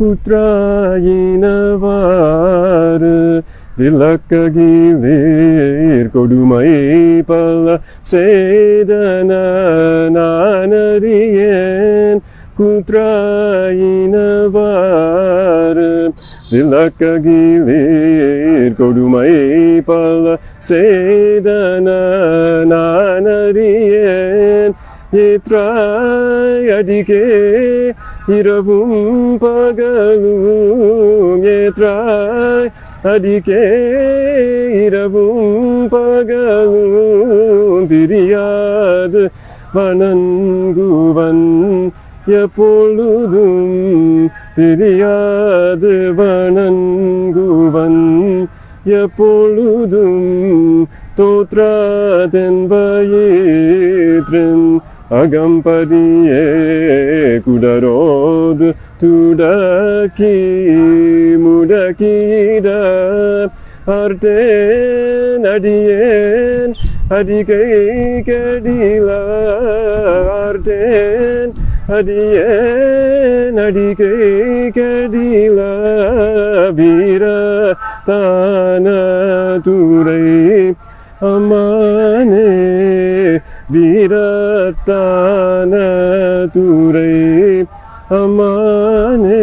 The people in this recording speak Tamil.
குற்றாயினவாறு விளக்ககிலீர் கொடுமை பல செய்தன நானறியேன். குற்றாயினவாறு விளக்ககிலீர் கொடுமை பல செய்தன நானறியேன். ஏற்றாய் அடிக்கே இரவும் பகலும் ஏற்றாய் அடிக்கே. இரவும் பகலும் பிரியாது வணங்குவன் எப்பொழுதும் பிரியாது வணங்குவன் எப்பொழுதும் தோற்றாதென்பயே. അകംപതിയെ കുടരോത് തുടക്കി മുടക്കിട അർത്തേൻ അടിയേൻ അടികൈക്കടില അർത്തേൻ അടിയേൻ അടികൈക്കടില വീര താന തുറൈ അമാനേ வீரத்தான துறை அமானே